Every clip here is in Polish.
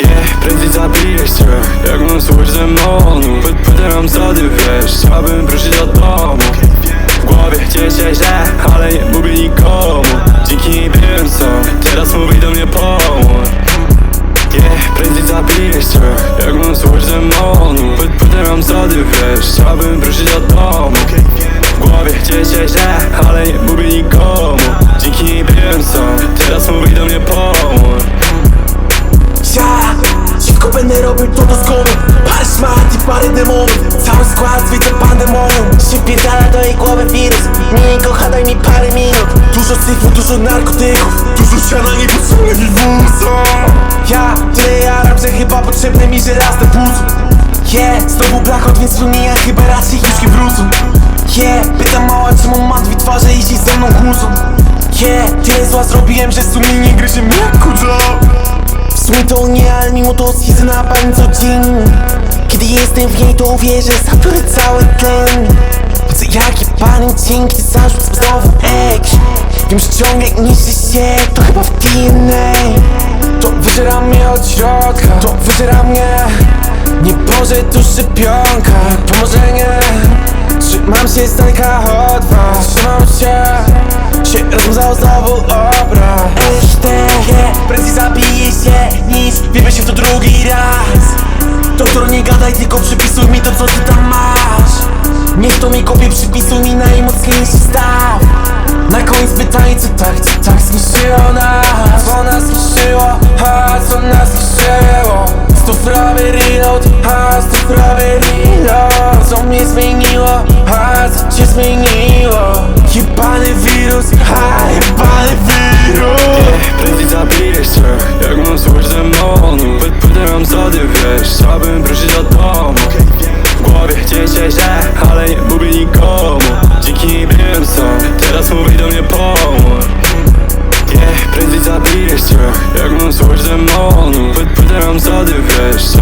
Yeah, prędzej zabijesz cię Jak mam słuchać demonu. Py- Pytam sady, wiesz Chciałbym wrócić do domu. W głowie dzieje się Ale nie mówię nikomu. Dzięki niej wiem co Teraz mówi do mnie pomóż. Yeah, prędzej zabijesz cię Jak mam słuchać demonu. Py- Pytam sady, wiesz Chciałbym wrócić do domu. W głowie dzieje się Ale nie mówię nikomu. Dzięki Będę robił to do zgonu Parę szmat i parę demonów Cały skład zwiedzę pandemonium. Się wpierdala do jej głowy wirus. Nie kocha, daj mi parę minut. Dużo syfu, dużo narkotyków. Dużo siana, niepotrzebnych i wózą Ja tyle jaram, że chyba potrzebne mi żelazne płucu Yeah, znowu blackout, więc wspomnienia chyba raczej nie wrócą Yeah, pytam mała, czemu matwi twarze i się ze mną kłócą Yeah, tyle zła zrobiłem, że sumienie gryzie mnie kurza mimo to schizę na pani co dzień. Kiedy jestem w niej to uwierzę, zabiorę cały tlen. Chodzę jak jebany dzień, kiedy zarzucam znowu eks. Wiem, że ciągle niszczy się, to chyba w DNA To wyżera mnie od środka, to wyżera mnie. Nie Boże, tu szczepionka, pomoże nie. Trzymam się z daleka od was. Trzymam się. Się rozwiązał znowu obraz Gadaj, tylko przypisuj mi to co ty tam masz. Niech to mi kopie, przypisuj mi najmocniejszy staw. Na koniec pytanie co tak, co tak zniszczyło nas? Co nas zniszczyło, a co nas zniszczyło Stofrowy reload, a stofrowy reload. Co mnie zmieniło, a co cię zmieniło? Jebany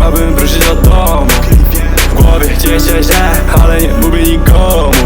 Chciałbym wrócić do domu. W głowie dzieje się Ale nie mówię nikomu